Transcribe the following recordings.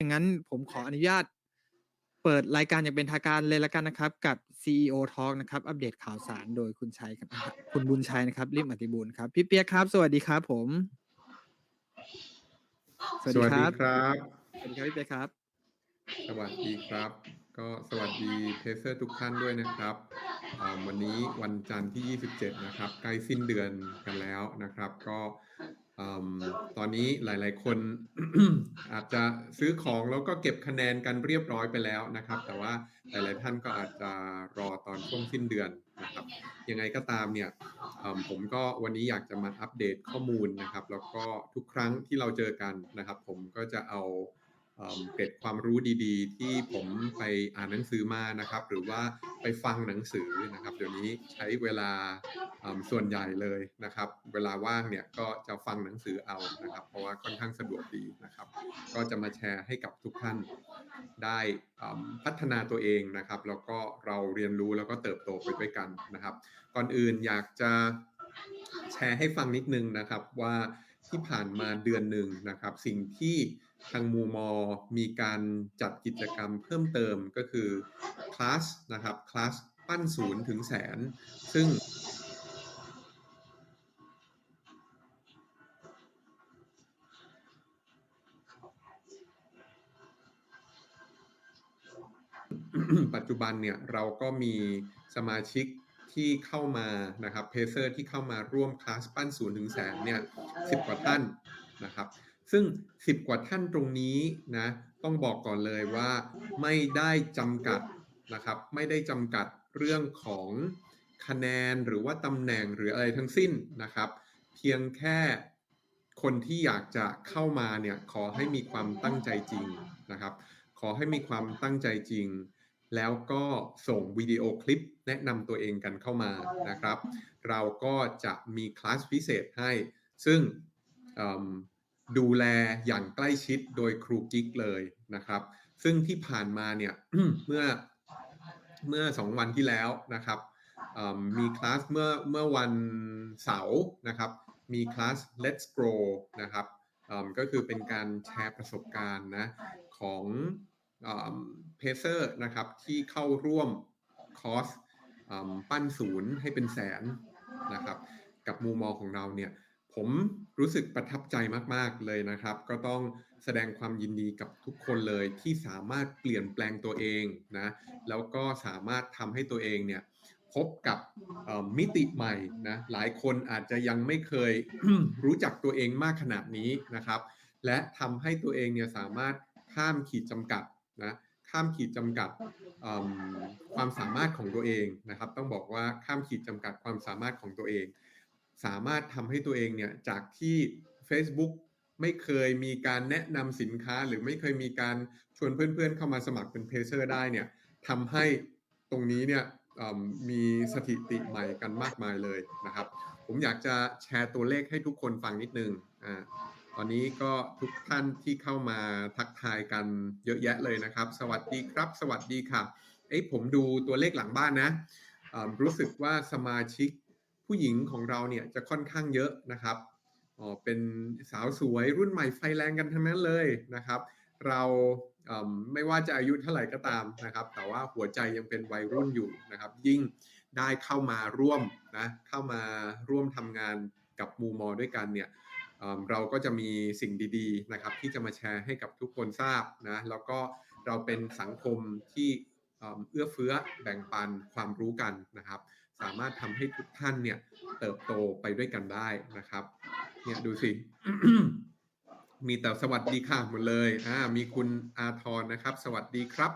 อย่างนั้นผมขออนุญาต เปิดรายการอย่างเป็นทางการเลยแล้วกันนะครับ กับ CEO Talk นะครับ อัปเดตข่าวสารโดยคุณชัยครับคุณบุญชัยนะครับริมอติบูลครับ พี่เปียกครับ สวัสดีครับผม สวัสดีครับครับสวัสดีครับพี่เปียกครับ สวัสดีครับ ก็สวัสดีเทสเซอร์ทุกท่านด้วยนะครับอ่าวันนี้วันจันทร์ที่ 27 นะครับ ใกล้สิ้นเดือนกันแล้วนะครับ ก็อืม ตอนนี้หลาย ๆ คนอาจจะซื้อของแล้วก็เก็บคะแนนกันเรียบร้อยไปแล้วนะครับ แต่ว่าหลาย ๆ ท่านก็อาจจะรอตอนช่วงสิ้นเดือนนะครับ ยังไงก็ตามเนี่ยผมก็วันนี้อยากจะมาอัปเดตข้อมูลนะครับ แล้วก็ทุกครั้งที่เราเจอกันนะครับ ผมก็จะเอา เกร็ดความรู้ดีๆ ที่ผมไปอ่านหนังสือมานะครับ หรือว่าไปฟังหนังสือนะครับ เดี๋ยวนี้ใช้เวลาส่วนใหญ่เลยนะครับ เวลาว่างเนี่ยก็จะฟังหนังสือเอานะครับ เพราะว่าค่อนข้างสะดวกดีนะครับ ก็จะมาแชร์ให้กับทุกท่านได้พัฒนาตัวเองนะครับ แล้วก็เราเรียนรู้แล้วก็เติบโตไปด้วยกันนะครับ ก่อนอื่นอยากจะแชร์ให้ฟังนิดนึงนะครับว่าที่ผ่านมาเดือนหนึ่งนะครับ สิ่งที่ ทางมูมอมีการจัดกิจกรรมเพิ่มเติมก็คือคลาสนะครับคลาสปั้นศูนย์ถึงแสน ซึ่งปัจจุบันเนี่ยเราก็มีสมาชิกที่เข้ามานะครับเพเซอร์ที่เข้ามาร่วมคลาสปั้นศูนย์ถึงแสนเนี่ยสิบกว่าท่านนะครับ ซึ่ง 10 กว่าท่านตรงนี้นะต้องบอกก่อนเลยว่าไม่ได้จำกัดนะครับ ไม่ได้จำกัดเรื่องของคะแนนหรือว่าตำแหน่งหรืออะไรทั้งสิ้นนะครับ เพียงแค่คนที่อยากจะเข้ามาเนี่ยขอให้มีความตั้งใจจริงนะครับ ขอให้มีความตั้งใจจริง แล้วก็ส่งวิดีโอคลิปแนะนำตัวเองกันเข้ามานะครับ เราก็จะมีคลาสพิเศษให้ ซึ่งเอิ่ม ดูแลอย่างใกล้ชิดโดยครูกิ๊กเลยนะครับ ซึ่งที่ผ่านมาเนี่ยเมื่อเมื่อสองวันที่แล้วนะครับมีคลาสเมื่อเมื่อวันเสาร์นะครับมีคลาส Let's Grow นะครับก็คือเป็นการแชร์ประสบการณ์นะของเพเซอร์นะครับที่เข้าร่วมคอร์สอปั้นศูนย์ให้เป็นแสนนะครับ กับมุมมองของเราเนี่ย ผมรู้สึกประทับใจมาก ๆ เลยนะครับ ก็ต้องแสดงความยินดีกับทุกคนเลยที่สามารถเปลี่ยนแปลงตัวเองนะแล้วก็สามารถทำให้ตัวเองเนี่ยพบกับมิติใหม่นะหลายคนอาจจะยังไม่เคย รู้จักตัวเองมากขนาดนี้นะครับ และทำให้ตัวเองเนี่ยสามารถข้ามขีดจำกัดนะข้ามขีดจำกัดความสามารถของตัวเองนะครับ ต้องบอกว่าข้ามขีดจำกัดความสามารถของตัวเอง สามารถทำให้ตัวเองเนี่ยจากที่ Facebook ไม่เคยมีการแนะนำสินค้าหรือไม่เคยมีการชวนเพื่อนๆ เข้ามาสมัครเป็นเพเซอร์ได้เนี่ยทำให้ตรงนี้เนี่ยมีสถิติใหม่กันมากมายเลยนะครับ ผมอยากจะแชร์ตัวเลขให้ทุกคนฟังนิดนึงอ่าตอนนี้ก็ทุกท่านที่เข้ามาทักทายกันเยอะแยะเลยนะครับ สวัสดีครับ สวัสดีค่ะเอ้ผมดูตัวเลขหลังบ้านนะรู้สึกว่าสมาชิก ผู้หญิงของเราเนี่ยจะค่อนข้างเยอะนะครับอ๋อเป็นสาวสวยรุ่นใหม่ไฟแรงกันทั้งนั้นเลยนะครับ เราเไม่ว่าจะอายุเท่าไหร่ก็ตามนะครับ แต่ว่าหัวใจยังเป็นวัยรุ่นอยู่นะครับ ยิ่งได้เข้ามาร่วมนะเข้ามาร่วมทำงานกับมูมอด้วยกันเนี่ยเราก็จะมีสิ่งดีๆนะครับ ที่จะมาแชร์ให้กับทุกคนทราบนะแล้วก็เราเป็นสังคมที่เอื้อเฟื้อแบ่งปันความรู้กันนะครับ สามารถทำให้ทุกท่านเนี่ยเติบโตไปด้วยกันได้นะครับ เนี่ยดูสิ มีแต่สวัสดีค่ะหมดเลยอ่ามีคุณอาทรนะครับ สวัสดีครับ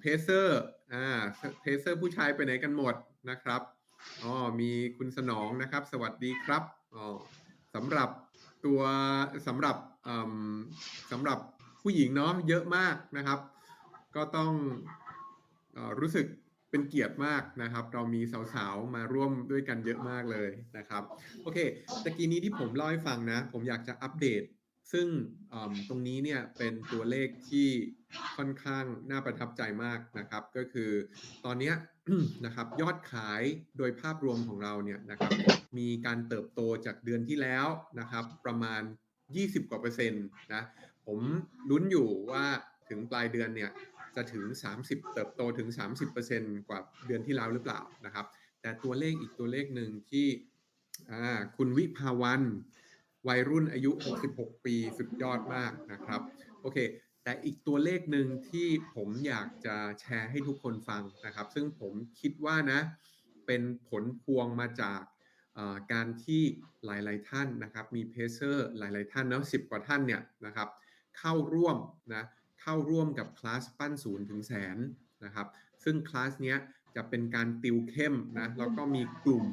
เพเซอร์อ่าเพเซอร์ผู้ชายไปไหนกันหมดนะครับอ๋อมีคุณสนองนะครับ สวัสดีครับอ๋อสำหรับตัวสำหรับอืมสำหรับผู้หญิงเนาะเยอะมากนะครับ ก็ต้องอรู้สึก เป็นเกียรติมากนะครับ เรามีสาวๆ มาร่วมด้วยกันเยอะมากเลยนะครับ โอเคตะกี้นี้ที่ผมเล่าให้ฟังนะ ผมอยากจะอัปเดต ซึ่งตรงนี้เนี่ยเป็นตัวเลขที่ค่อนข้างน่าประทับใจมากนะครับ ก็คือตอนเนี้ยนะครับยอดขายโดยภาพรวมของเราเนี่ยนะครับ มีการเติบโตจากเดือนที่แล้วนะครับ ประมาณ 20 กว่าเปอร์เซ็นต์นะ ผมลุ้นอยู่ว่าถึงปลายเดือนเนี่ย จะถึง 30 เติบโตถึง 30%กว่าเดือนที่แล้วหรือเปล่านะครับ แต่ตัวเลขอีกตัวเลขหนึ่งที่คุณวิภาวันวัยรุ่นอายุ 66 ปีสุดยอดมากนะครับ โอเค แต่อีกตัวเลขหนึ่งที่ผมอยากจะแชร์ให้ทุกคนฟังนะครับ ซึ่งผมคิดว่านะ เป็นผลพวงมาจากการที่หลายๆท่านนะครับ มีเพเซอร์หลายๆท่านเนาะสิบกว่าท่านเนี่ยนะครับ เข้าร่วมนะ เข้าร่วมกับคลาสปั้นศูนย์ถึงแสนนะครับ ซึ่งคลาสเนี้ยจะเป็นการติวเข้มนะแล้วก็มีกลุ่ม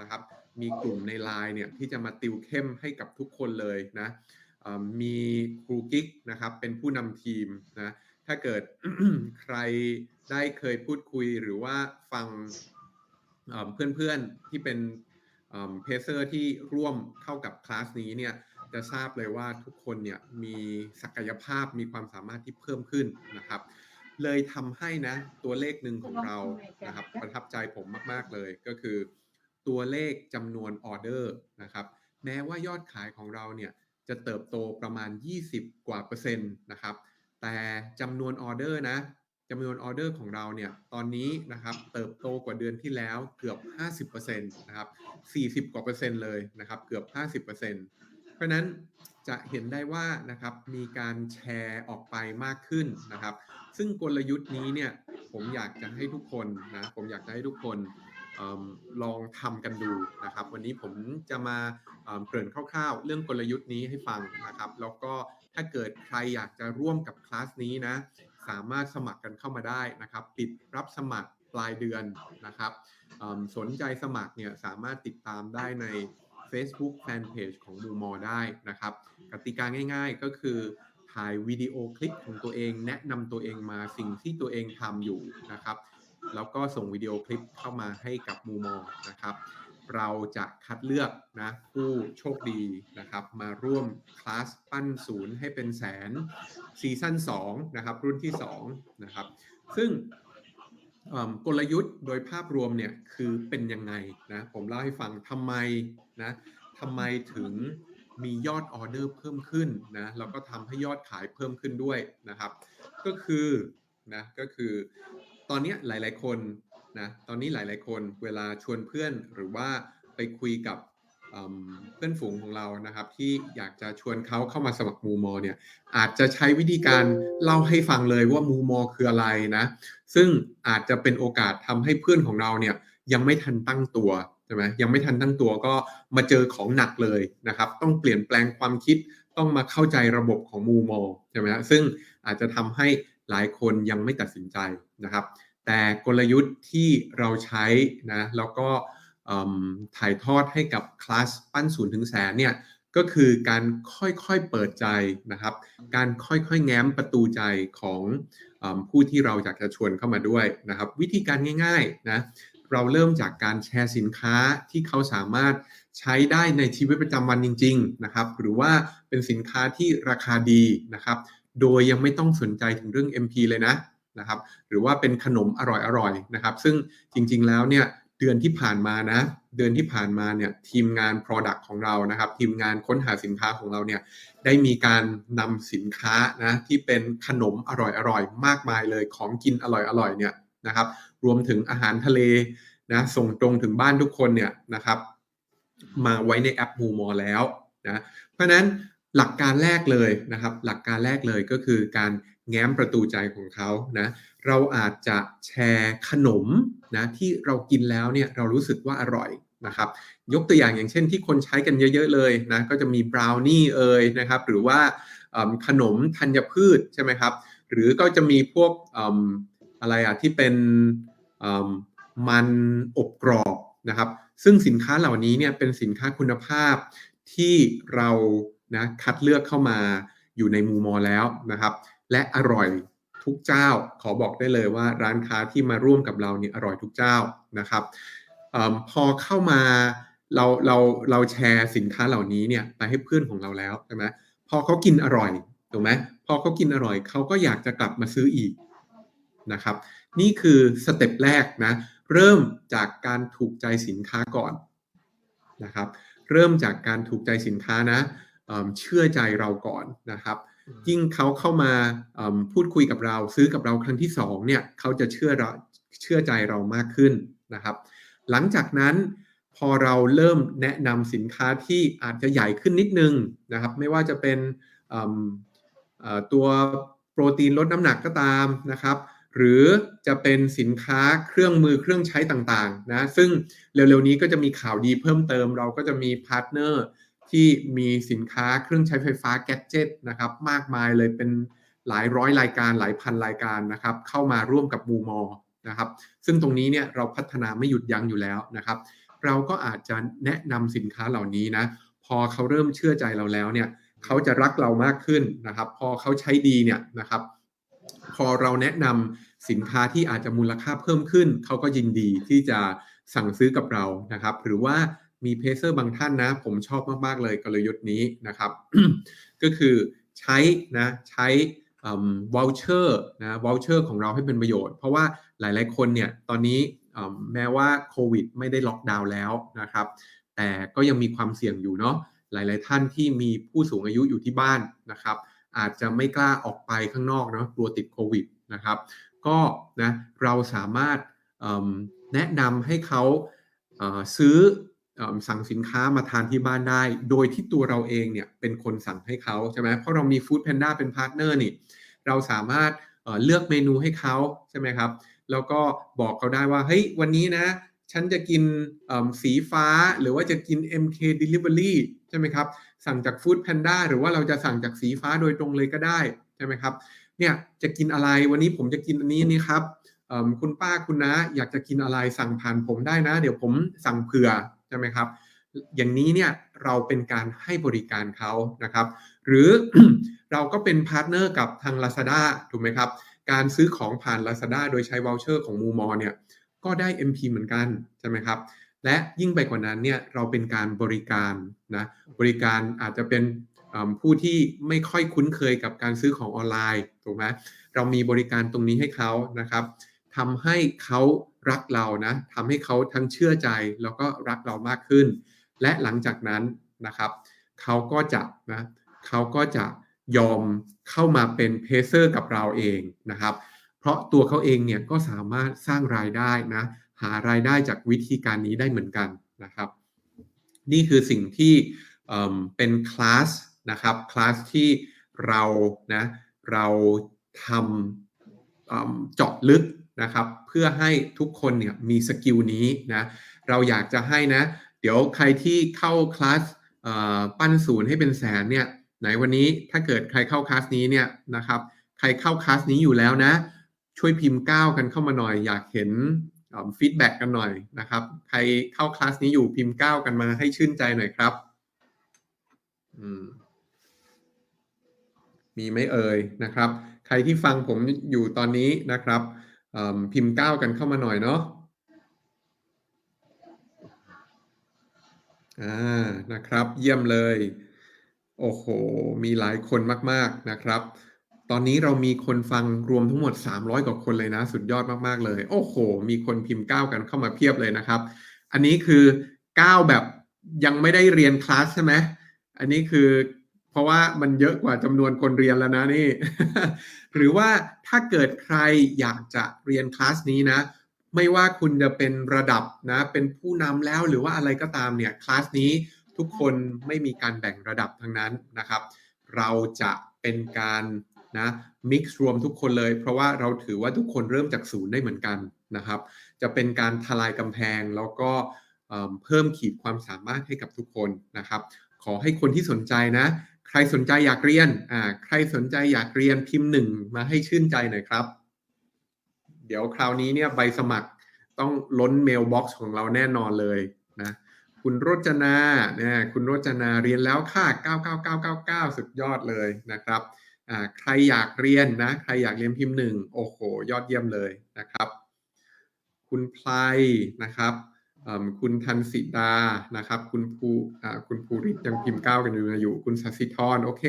นะครับ มีกลุ่มในไลน์เนี่ยที่จะมาติวเข้มให้กับทุกคนเลยนะเอ่อมีครูกิ๊กนะครับเป็นผู้นำทีมนะถ้าเกิดใครได้เคยพูดคุยหรือว่าฟังเอ่อเพื่อนๆที่เป็นเพเซอร์ที่ร่วมเข้ากับคลาสนี้เนี่ย จะทราบเลยว่าทุกคนเนี่ยมีศักยภาพมีความสามารถที่เพิ่มขึ้นนะครับ เลยทำให้นะตัวเลขหนึ่งของเรานะครับประทับใจผมมาก ๆเลยก็คือ ตัวเลขจำนวนออเดอร์นะครับแม้ว่ายอดขายของเราเนี่ยจะเติบโตประมาณ 20 กว่าเปอร์เซ็นต์นะครับ แต่จำนวนออเดอร์นะจำนวนออเดอร์ของเราเนี่ยตอนนี้นะครับเติบโตกว่าเดือนที่แล้วเกือบ 50%นะครับ40 กว่าเปอร์เซ็นต์เลยนะครับเกือบ 50% เพราะนั้นจะเห็นได้ว่านะครับมีการแชร์ออกไปมากขึ้นนะครับ ซึ่งกลยุทธ์นี้เนี่ยผมอยากจะให้ทุกคนนะผมอยากจะให้ทุกคนเอลองทำกันดูนะครับ วันนี้ผมจะมาเเกริ่นคร่าวๆ เรื่องกลยุทธ์นี้ให้ฟังนะครับ แล้วก็ถ้าเกิดใครอยากจะร่วมกับคลาสนี้นะสามารถสมัครกันเข้ามาได้นะครับ ปิดรับสมัครปลายเดือนนะครับสนใจสมัครเนี่ยสามารถติดตามได้ใน Facebook Fanpage ของมูมอได้นะครับกติกาง่ายๆก็คือถ่ายวิดีโอคลิปของตัวเอง แนะนำตัวเองมาสิ่งที่ตัวเองทำอยู่นะครับ แล้วก็ส่งวิดีโอคลิปเข้ามาให้กับมูมอนะครับ เราจะคัดเลือกนะผู้โชคดีนะครับ มาร่วมคลาสปั้นศูนย์ให้เป็นแสนซีซั่น2นะครับรุ่นที่2นะครับซึ่ง กลยุทธ์โดยภาพรวมเนี่ยคือเป็นยังไงนะผมเล่าให้ฟังทำไมนะทำไมถึงมียอดออเดอร์เพิ่มขึ้นนะแล้วก็ทำให้ยอดขายเพิ่มขึ้นด้วยนะครับ ก็คือนะก็คือตอนนี้ยหลาย ๆ คนนะตอนนี้หลาย ๆ คนเวลาชวนเพื่อนหรือว่าไปคุยกับ เพื่อนฝูงของเรานะครับ ที่อยากจะชวนเขาเข้ามาสมัครมูมอเนี่ยอาจจะใช้วิธีการเล่าให้ฟังเลยว่ามูมอคืออะไรนะ ซึ่งอาจจะเป็นโอกาสทำให้เพื่อนของเราเนี่ยยังไม่ทันตั้งตัวใช่ไหมยังไม่ทันตั้งตัวก็มาเจอของหนักเลยนะครับ ต้องเปลี่ยนแปลงความคิดต้องมาเข้าใจระบบของมูมอใช่ไหมฮะซึ่งอาจจะทำให้หลายคนยังไม่ตัดสินใจนะครับ แต่กลยุทธ์ที่เราใช้นะแล้วก็ ถ่ายทอดให้กับคลาสปั้นศูนย์ถึงแสนเนี่ยก็คือการค่อยๆเปิดใจนะครับ การค่อยๆแง้มประตูใจของอผู้ที่เราอยากจะชวนเข้ามาด้วยนะครับ วิธีการง่ายๆนะเราเริ่มจากการแชร์สินค้าที่เขาสามารถใช้ได้ในชีวิตประจำวันจริง ๆนะครับ หรือว่าเป็นสินค้าที่ราคาดีนะครับ โดยยังไม่ต้องสนใจถึงเรื่อง MP เลยนะนะครับ หรือว่าเป็นขนมอร่อยๆนะครับ ซึ่งจริงๆแล้วเนี่ย เดือนที่ผ่านมานะ เดือนที่ผ่านมาเนี่ยทีมงาน Product ของเรานะครับ ทีมงานค้นหาสินค้าของเราเนี่ยได้มีการนำสินค้านะที่เป็นขนมอร่อยๆ มากมายเลยของกินอร่อยๆเนี่ยนะครับ รวมถึงอาหารทะเลนะส่งตรงถึงบ้านทุกคนเนี่ยนะครับ มาไว้ในแอปมูมอแล้วนะเพราะฉะนั้นหลักการแรกเลยนะครับ หลักการแรกเลยก็คือการ แง้มประตูใจของเขานะเราอาจจะแชร์ขนมนะที่เรากินแล้วเนี่ยเรารู้สึกว่าอร่อยนะครับยกตัวอย่างอย่างเช่นที่คนใช้กันเยอะ ๆ เลยนะก็จะมีบราวนี่เอ่ยนะครับหรือว่าขนมธัญพืชใช่ไหมครับหรือก็จะมีพวกออะไรอะที่เป็นมมันอบกรอบนะครับซึ่งสินค้าเหล่านี้เนี่ยเป็นสินค้าคุณภาพที่เรานะคัดเลือกเข้ามาอยู่ในมูมอแล้วนะครับ และอร่อยทุกเจ้า ขอบอกได้เลยว่าร้านค้าที่มาร่วมกับเราเนี่ยอร่อยทุกเจ้านะครับอพอเข้ามาเราเราเราแชร์สินค้าเหล่านี้เนี่ยไปให้เพื่อนของเราแล้วใช่ไหมพอเขากินอร่อยถูกไหมพอเขากินอร่อยเขาก็อยากจะกลับมาซื้ออีกนะครับ นี่คือสเต็ปแรกนะเริ่มจากการถูกใจสินค้าก่อนนะครับ เริ่มจากการถูกใจสินค้านะเเชื่อใจเราก่อนนะครับ ยิ่งเขาเข้ามาพูดคุยกับเรา ซื้อกับเราครั้งที่สองเนี่ยเขาจะเชื่อเราเชื่อใจเรามากขึ้นนะครับ หลังจากนั้นพอเราเริ่มแนะนำสินค้าที่อาจจะใหญ่ขึ้นนิดนึงนะครับ ไม่ว่าจะเป็นตัวโปรตีนลดน้ำหนักก็ตามนะครับ หรือจะเป็นสินค้าเครื่องมือเครื่องใช้ต่างๆนะซึ่งเร็วๆนี้ก็จะมีข่าวดีเพิ่มเติม เราก็จะมีพาร์ทเนอร์ ที่มีสินค้าเครื่องใช้ไฟฟ้าแกดเจิตนะครับมากมายเลยเป็นหลายร้อยรายการหลายพันรายการนะครับเข้ามาร่วมกับมูมอนะครับซึ่งตรงนี้เนี่ยเราพัฒนาไม่หยุดยั้งอยู่แล้วนะครับ เราก็อาจจะแนะนำสินค้าเหล่านี้นะพอเขาเริ่มเชื่อใจเราแล้วเนี่ยเขาจะรักเรามากขึ้นนะครับ พอเขาใช้ดีเนี่ยนะครับ พอเราแนะนำสินค้าที่อาจจะมูลค่าเพิ่มขึ้น เขาก็ยินดีที่จะสั่งซื้อกับเรานะครับ หรือว่า มีเพเซอร์บางท่านนะ ผมชอบมาก ๆ เลยกลยุทธ์นี้นะครับ ก็คือใช้นะใช้วอลเชอร์นะวอลเชอร์ของเราให้เป็นประโยชน์ เพราะว่าหลาย ๆ คนเนี่ยตอนนี้แม้ว่าโควิดไม่ได้ล็อกดาวน์แล้วนะครับ แต่ก็ยังมีความเสี่ยงอยู่เนาะหลาย ๆ ท่านที่มีผู้สูงอายุอยู่ที่บ้านนะครับ อาจจะไม่กล้าออกไปข้างนอกเนาะกลัวติดโควิดนะครับ ก็นะเราสามารถแนะนำให้เขาซื้อ สั่งสินค้ามาทานที่บ้านได้ โดยที่ตัวเราเองเนี่ยเป็นคนสั่งให้เขาใช่ไหมเพราะเรามี Food Panda เป็นพาร์ทเนอร์นี่เราสามารถเเลือกเมนูให้เขาใช่ไหมครับ แล้วก็บอกเขาได้ว่าเฮ้ยวันนี้นะ ฉันจะกินสีฟ้าหรือว่าจะกิน MK Delivery ใช่ไหมครับ สั่งจาก Food Panda หรือว่าเราจะสั่งจากสีฟ้าโดยตรงเลยก็ได้ใช่ไหมครับเนี่ยจะกินอะไรวันนี้ผมจะกินอันนี้นี่ครับคุณป้าคุณนะ อยากจะกินอะไรสั่งผ่านผมได้นะ เดี๋ยวผมสั่งเผื่อ ใช่ไหมครับ อย่างนี้เนี่ยเราเป็นการให้บริการเขานะครับ หรือเราก็เป็นพาร์ทเนอร์กับทาง Lazada ถูกไหมครับ การซื้อของผ่าน Lazada โดยใช้ v o u c h e r ของมูมอเนี่ยก็ได้ MP เหมือนกันใช่ไหมครับ และยิ่งไปกว่านั้นเนี่ยเราเป็นการบริการนะบริการอาจจะเป็นผู้ที่ไม่ค่อยคุ้นเคยกับการซื้อของออนไลน์ถูกไหมเรามีบริการตรงนี้ให้เขานะครับทำให้เขา รักเรานะทำให้เขาทั้งเชื่อใจแล้วก็รักเรามากขึ้น และหลังจากนั้นนะครับเขาก็จะนะเขาก็จะยอมเข้ามาเป็นเพเซอร์กับเราเองนะครับ เพราะตัวเขาเองเนี่ยก็สามารถสร้างรายได้นะหารายได้จากวิธีการนี้ได้เหมือนกันนะครับ นี่คือสิ่งที่เเป็นคลาสนะครับคลาสที่เรานะเราทำเเจาะลึก นะครับ เพื่อให้ทุกคนเนี่ยมีสกิลนี้นะเราอยากจะให้นะ เดี๋ยวใครที่เข้าคลาสปั้นศูนย์ให้เป็นแสนเนี่ยไหนวันนี้ถ้าเกิดใครเข้าคลาสนี้เนี่ยนะครับใครเข้าคลาสนี้อยู่แล้วนะ ช่วยพิมพ์ก้าวกันเข้ามาหน่อย อยากเห็นฟีดแบ็กกันหน่อยนะครับ ใครเข้าคลาสนี้อยู่พิมพ์ก้าวกันมาให้ชื่นใจหน่อยครับมมีไหมเอ่ยนะครับ ใครที่ฟังผมอยู่ตอนนี้นะครับ พิมพ์ก้าวกันเข้ามาหน่อยเนาะอ่านะครับ เยี่ยมเลย โอ้โห มีหลายคนมาก ๆนะครับ ตอนนี้เรามีคนฟังรวมทั้งหมด 300 กว่าคนเลยนะ สุดยอดมากๆเลย โอ้โห มีคนพิมพ์ก้าวกันเข้ามาเพียบเลยนะครับ อันนี้คือก้าวแบบยังไม่ได้เรียนคลาสใช่ไหมอันนี้คือ ราะว่ามันเยอะกว่าจำนวนคนเรียนแล้วนะนี่ หรือว่าถ้าเกิดใครอยากจะเรียนคลาสนี้นะ ไม่ว่าคุณจะเป็นระดับนะ เป็นผู้นำแล้วหรือว่าอะไรก็ตามเนี่ยคลาสนี้ทุกคนไม่มีการแบ่งระดับทั้งนั้นนะครับ เราจะเป็นการนะมิกซ์รวมทุกคนเลย เพราะว่าเราถือว่าทุกคนเริ่มจากศูนย์ได้เหมือนกันนะครับ จะเป็นการทลายกำแพงแล้วก็เอิ่มเพิ่มขีดความสามารถให้กับทุกคนนะครับ ขอให้คนที่สนใจนะ ใครสนใจอยากเรียนอ่าใครสนใจอยากเรียนพิมพ์หนึ่งมาให้ชื่นใจหน่อยครับ เดี๋ยวคราวนี้เนี่ยใบสมัครต้องล้นเมลบ็อกซ์ของเราแน่นอนเลยนะคุณโรจนาเนี่ยคุณโรจนาเรียนแล้วค่ะ 99999 สุดยอดเลยนะครับอ่าใครอยากเรียนนะ ใครอยากเรียนพิมพ์หนึ่งโอ้โห ยอดเยี่ยมเลยนะครับ คุณไพลนะครับ คุณทันสิดานะครับ คุณภูคุณภูริยังพิมพ์ก้าวกันอยู่อยู่ คุณสัสิธรโอเค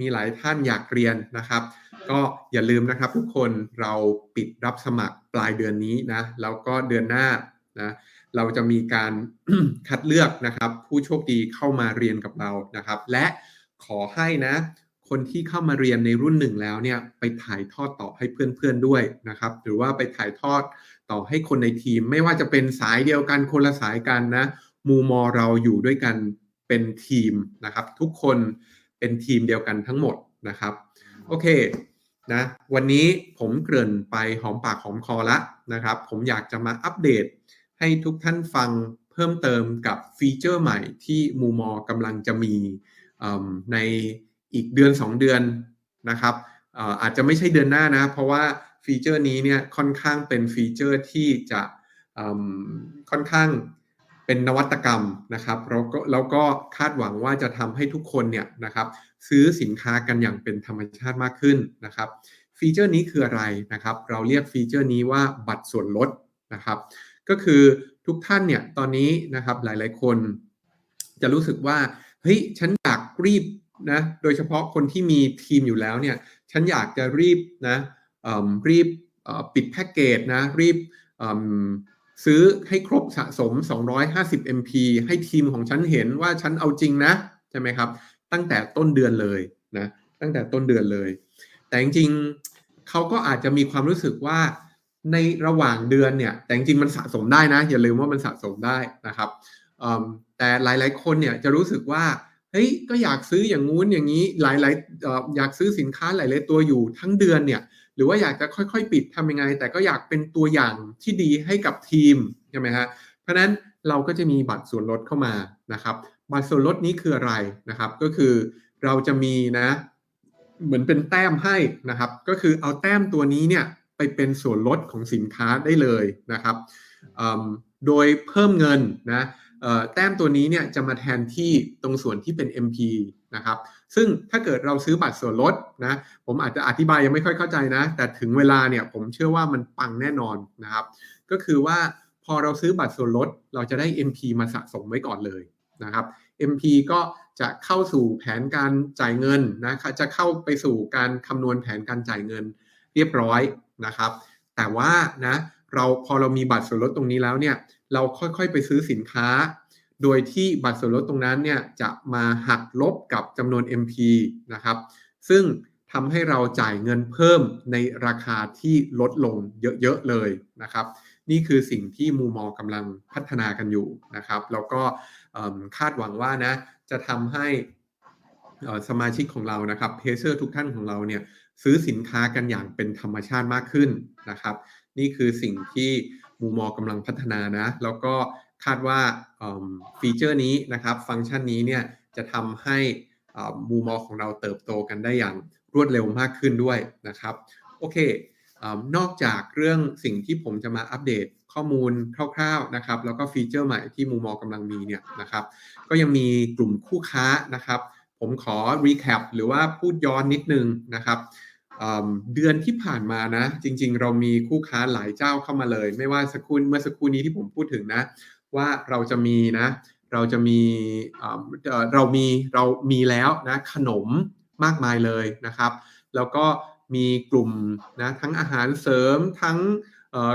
มีหลายท่านอยากเรียนนะครับ ก็อย่าลืมนะครับทุกคนเราปิดรับสมัครปลายเดือนนี้นะแล้วก็เดือนหน้านะเราจะมีการคัดเลือกนะครับ ผู้โชคดีเข้ามาเรียนกับเรานะครับ และขอให้นะคนที่เข้ามาเรียนในรุ่นหนึ่งแล้วเนี่ยไปถ่ายทอดต่อให้เพื่อนๆด้วยนะครับ หรือว่าไปถ่ายทอด ต่อให้คนในทีมไม่ว่าจะเป็นสายเดียวกันคนละสายกันนะมูมอเราอยู่ด้วยกันเป็นทีมนะครับ ทุกคนเป็นทีมเดียวกันทั้งหมดนะครับ โอเคนะวันนี้ผมเกริ่นไปหอมปากหอมคอละนะครับ ผมอยากจะมาอัปเดต ให้ทุกท่านฟังเพิ่มเติมกับฟีเจอร์ใหม่ที่มูมอกำลังจะมีในอีกเดือน 2 เดือนนะครับอาจจะไม่ใช่เดือนหน้านะ เพราะว่า ฟีเจอร์นี้เนี่ยค่อนข้างเป็นฟีเจอร์ที่จะค่อนข้างเป็นนวัตกรรมนะครับแล้วก็แล้วก็คาดหวังว่าจะทำให้ทุกคนเนี่ยนะครับซื้อสินค้ากันอย่างเป็นธรรมชาติมากขึ้นนะครับฟีเจอร์นี้คืออะไรนะครับ เราเรียกฟีเจอร์นี้ว่าบัตรส่วนลดนะครับ ก็คือทุกท่านเนี่ยตอนนี้นะครับหลายๆคน จะรู้สึกว่าเฮ้ยฉันอยากรีบนะโดยเฉพาะคนที่มีทีมอยู่แล้วเนี่ยฉันอยากจะรีบนะ รีบปิดแพ็กเกจนะรีบซื้อให้ครบสะสม 250 MP ให้ทีมของฉันเห็นว่าฉันเอาจริงนะ ใช่ไหมครับ ตั้งแต่ต้นเดือนเลยนะตั้งแต่ต้นเดือนเลย แต่จริงๆเขาก็อาจจะมีความรู้สึกว่าในระหว่างเดือนเนี่ย แต่จริงๆมันสะสมได้นะ อย่าลืมว่ามันสะสมได้นะครับแต่หลายๆคนเนี่ยจะรู้สึกว่าเฮ้ยก็อยากซื้ออย่างงู้นอย่างนี้หลายๆอยากซื้อสินค้าหลายๆตัวอยู่ทั้งเดือนเนี่ย รือว่าอยากจะค่อยๆ ปิดทำยังไง แต่ก็อยากเป็นตัวอย่างที่ดีให้กับทีมใช่ไหมฮะเพราะฉะนั้นเราก็จะมีบัตรส่วนลดเข้ามานะครับ บัตรส่วนลดนี้คืออะไรนะครับ ก็คือเราจะมีนะ เหมือนเป็นแต้มให้นะครับ ก็คือเอาแต้มตัวนี้เนี่ยไปเป็นส่วนลดของสินค้าได้เลยนะครับโดยเพิ่มเงินนะแต้มตัวนี้เนี่ยจะมาแทนที่ตรงส่วนที่เป็น MP นะครับ ซึ่งถ้าเกิดเราซื้อบัตรส่วนลดนะผมอาจจะอธิบายยังไม่ค่อยเข้าใจนะ แต่ถึงเวลาเนี่ยผมเชื่อว่ามันปังแน่นอนนะครับ ก็คือว่าพอเราซื้อบัตรส่วนลด เราจะได้ MP มาสะสมไว้ก่อนเลยนะครับ MP ก็จะเข้าสู่แผนการจ่ายเงินนะจะเข้าไปสู่การคำนวณแผนการจ่ายเงินเรียบร้อยนะครับ แต่ว่านะเราพอเรามีบัตรส่วนลดตรงนี้แล้วเนี่ยเราค่อยๆไปซื้อสินค้า โดยที่บัตรส่วนลดตรงนั้นเนี่ยจะมาหักลบกับจำนวน MP นะครับ ซึ่งทำให้เราจ่ายเงินเพิ่มในราคาที่ลดลงเยอะ ๆ เลยนะครับ นี่คือสิ่งที่มูมอกำลังพัฒนากันอยู่นะครับ แล้วก็คาดหวังว่านะจะทำให้สมาชิกของเรานะครับเพเซอร์ทุกท่านของเราเนี่ยซื้อสินค้ากันอย่างเป็นธรรมชาติมากขึ้นนะครับ นี่คือสิ่งที่มูมอกำลังพัฒนานะ แล้วก็ คาดว่าฟีเจอร์นี้นะครับฟังก์ชันนี้เนี่ยจะทำให้มูมอของเราเติบโตกันได้อย่างรวดเร็วมากขึ้นด้วยนะครับโอเคอนอกจากเรื่องสิ่งที่ผมจะมาอัปเดตข้อมูลคร่าวๆนะครับแล้วก็ฟีเจอร์ใหม่ที่มูมอกำลังมีเนี่ยนะครับก็ยังมีกลุ่มคู่ค้านะครับผมขอ recap หรือว่าพูดย้อนนิดนึงนะครับเเดือนที่ผ่านมานะ จริง ๆ เรามีคู่ค้าหลายเจ้าเข้ามาเลย ไม่ว่าสักครู่เมื่อสักครู่นี้ที่ผมพูดถึงนะ ว่าเราจะมีนะ เราจะมีเรามีเรามีแล้วนะขนมมากมายเลยนะครับ แล้วก็มีกลุ่มนะทั้งอาหารเสริมทั้ง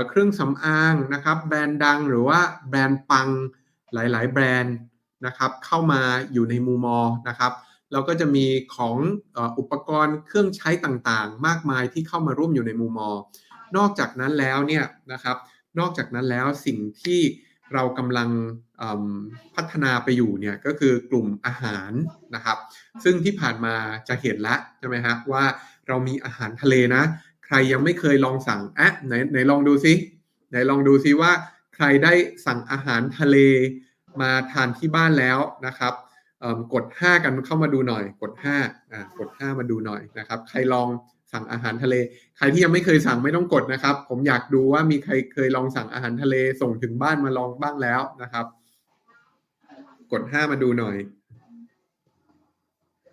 เครื่องสำอางนะครับแบรนด์ดังหรือว่าแบรนด์ปังหลาย ๆ แบรนด์นะครับเข้ามาอยู่ในมูมอนะครับเราก็จะมีของอุปกรณ์เครื่องใช้ต่างๆ มากมายที่เข้ามาร่วมอยู่ในมูมอ นอกจากนั้นแล้วเนี่ยนะครับ นอกจากนั้นแล้วสิ่งที่ เรากำลังอืมพัฒนาไปอยู่เนี่ยก็คือกลุ่มอาหารนะครับ ซึ่งที่ผ่านมาจะเห็นแล้วใช่ไหมฮะว่าเรามีอาหารทะเลนะ ใครยังไม่เคยลองสั่งอะไหนไหนลองดูซิไหนลองดูซิว่า ใครได้สั่งอาหารทะเลมาทานที่บ้านแล้วนะครับเอิ่มกด 5 กันเข้ามาดูหน่อย กด5อ่ากด 5 มาดูหน่อยนะครับ ใครลอง สั่งอาหารทะเล ใครที่ยังไม่เคยสั่งไม่ต้องกดนะครับ ผมอยากดูว่ามีใครเคยลองสั่งอาหารทะเลส่งถึงบ้านมาลองบ้างแล้วนะครับ กด5มาดูหน่อย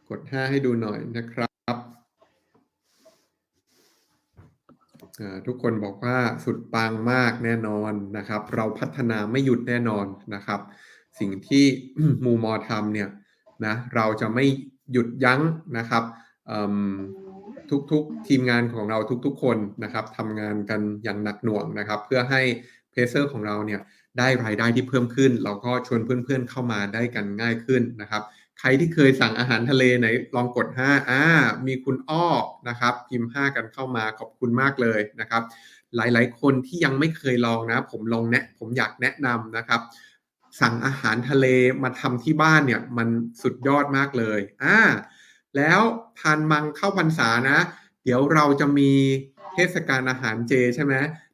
กด5ให้ดูหน่อยนะครับทุกคนบอกว่าสุดปังมากแน่นอนนะครับ เราพัฒนาไม่หยุดแน่นอนนะครับ สิ่งที่มูมอทำเนี่ยนะเราจะไม่หยุดยั้งนะครับ ทุกๆ ทีมงานของเราทุกๆ คนนะครับทำงานกันอย่างหนักหน่วงนะครับ เพื่อให้เพเซอร์ของเราเนี่ยได้รายได้ที่เพิ่มขึ้น เราก็ชวนเพื่อนๆเข้ามาได้กันง่ายขึ้นนะครับ ใครที่เคยสั่งอาหารทะเลไหนลองกดห้าอ่ามีคุณอ้อนะครับ พิมพ์ห้ากันเข้ามาขอบคุณมากเลยนะครับ หลายๆ คนที่ยังไม่เคยลองนะ ผมลองแนะผมอยากแนะนำนะครับ สั่งอาหารทะเลมาทำที่บ้านเนี่ยมันสุดยอดมากเลยอ่า แล้วทานมังเข้าพรรษานะ เดี๋ยวเราจะมีเทศกาลอาหารเจใช่ไหม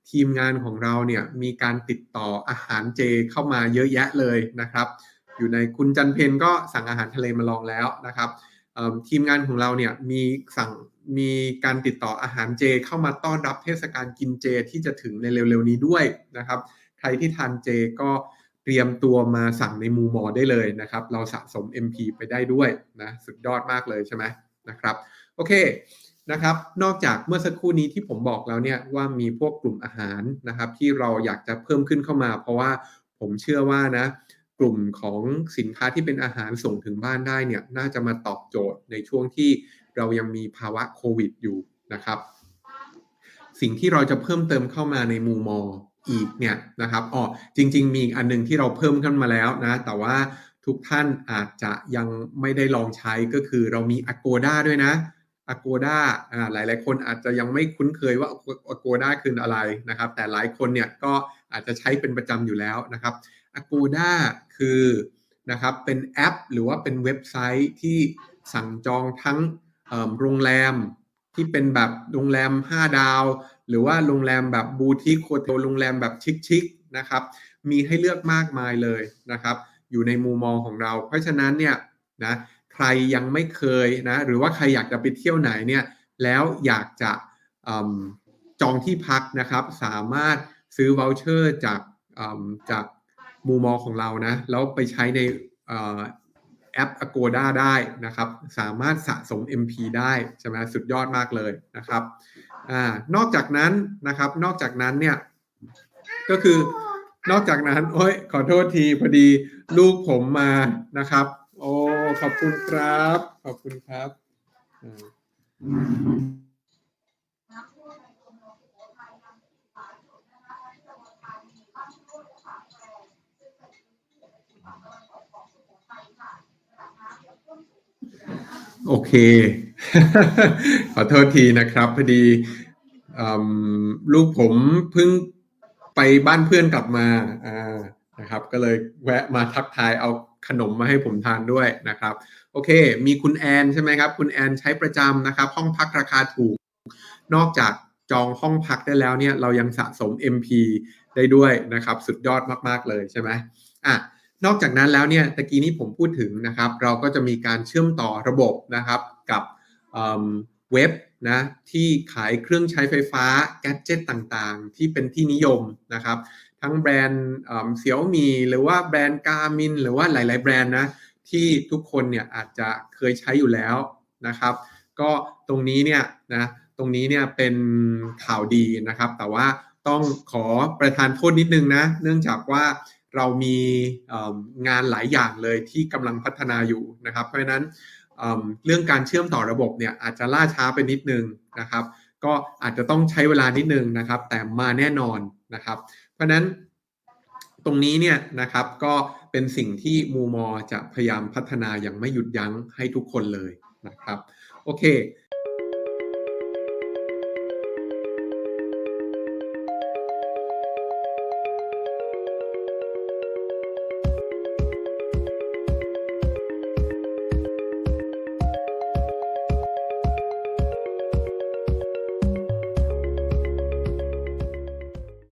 ทีมงานของเราเนี่ยมีการติดต่ออาหารเจเข้ามาเยอะแยะเลยนะครับ อยู่ในคุณจันเพนก็สั่งอาหารทะเลมาลองแล้วนะครับทีมงานของเราเนี่ยมีสั่งมีการติดต่ออาหารเจ เข้ามาต้อนรับเทศกาลกินเจที่จะถึงในเร็วๆนี้ด้วยนะครับ ใครที่ทานเจก็ เตรียมตัวมาสั่งในมูมอได้เลยนะครับ เราสะสม MP ไปได้ด้วยนะสุดยอดมากเลยใช่ไหมนะครับโอเคนะครับ นอกจากเมื่อสักครู่นี้ที่ผมบอกแล้วเนี่ยว่ามีพวกกลุ่มอาหารนะครับ ที่เราอยากจะเพิ่มขึ้นเข้ามา เพราะว่าผมเชื่อว่านะ กลุ่มของสินค้าที่เป็นอาหารส่งถึงบ้านได้เนี่ยน่าจะมาตอบโจทย์ในช่วงที่เรายังมีภาวะโควิดอยู่นะครับ สิ่งที่เราจะเพิ่มเติมเข้ามาในมูมอ อีกเนี่ยนะครับอ๋อจริง ๆ มีอีกอันหนึงที่เราเพิ่มขึ้นมาแล้วนะ แต่ว่าทุกท่านอาจจะยังไม่ได้ลองใช้ก็คือเรามี Agoda ด้วยนะ Agoda อ่าหลายๆ คนอาจจะยังไม่คุ้นเคยว่า Agoda คืออะไรนะครับ แต่หลายคนเนี่ยก็อาจจะใช้เป็นประจำอยู่แล้วนะครับ Agoda คือนะครับเป็นแอปหรือว่าเป็นเว็บไซต์ที่สั่งจองทั้งโรงแรมที่เป็นแบบโรงแรม 5 ดาว หรือว่าโรงแรมแบบบูติคโฮเทลโรงแรมแบบชิคๆนะครับ มีให้เลือกมากมายเลยนะครับ อยู่ในมุมมองของเรา เพราะฉะนั้นเนี่ยนะใครยังไม่เคยนะหรือว่าใครอยากจะไปเที่ยวไหนเนี่ยแล้วอยากจะอจองที่พักนะครับ สามารถซื้อ v o u เชอร์จากจากมูมอของเรานะ แล้วไปใช้ในเอ่อแอป Agoda ได้นะครับ สามารถสะสม MP ได้ใช่ไหมสุดยอดมากเลยนะครับ อ่านอกจากนั้นนะครับ นอกจากนั้นเนี่ยก็คือนอกจากนั้น โอ้ยขอโทษทีพอดีลูกผมมานะครับ โอ้ขอบคุณครับ ขอบคุณครับโอเค ขอโทษทีนะครับพอดี ลูกผมเพิ่งไปบ้านเพื่อนกลับมาอ่านะครับ ก็เลยแวะมาทักทายเอาขนมมาให้ผมทานด้วยนะครับ โอเค มีคุณแอนใช่ไหมครับ คุณแอนใช้ประจำนะครับ ห้องพักราคาถูก นอกจากจองห้องพักได้แล้วเนี่ย เรายังสะสม MP ได้ด้วยนะครับ สุดยอดมากๆเลยใช่ไหมอะนอกจากนั้นแล้วเนี่ยตะกี้นี้ผมพูดถึงนะครับ เราก็จะมีการเชื่อมต่อระบบนะครับกับเอิ่มเว็บ นะที่ขายเครื่องใช้ไฟฟ้าแกดเจิตต่างๆ ที่เป็นที่นิยมนะครับ ทั้งแบรนด์เสี่ยวมีหรือว่าแบรนด์กามินหรือว่าหลาย ๆ แบรนด์นะที่ทุกคนเนี่ยอาจจะเคยใช้อยู่แล้วนะครับ ก็ตรงนี้เนี่ยนะตรงนี้เนี่ยเป็นข่าวดีนะครับ แต่ว่าต้องขอประทานโทษนิดนึงนะเนื่องจากว่าเรามีงานหลายอย่างเลยที่กำลังพัฒนาอยู่นะครับ เพราะฉะนั้น เรื่องการเชื่อมต่อระบบเนี่ยอาจจะล่าช้าไปนิดนึงนะครับ ก็อาจจะต้องใช้เวลานิดนึงนะครับ แต่มาแน่นอนนะครับ เพราะนั้นตรงนี้เนี่ยนะครับก็เป็นสิ่งที่มูมอจะพยายามพัฒนาอย่างไม่หยุดยั้งให้ทุกคนเลยนะครับ โอเค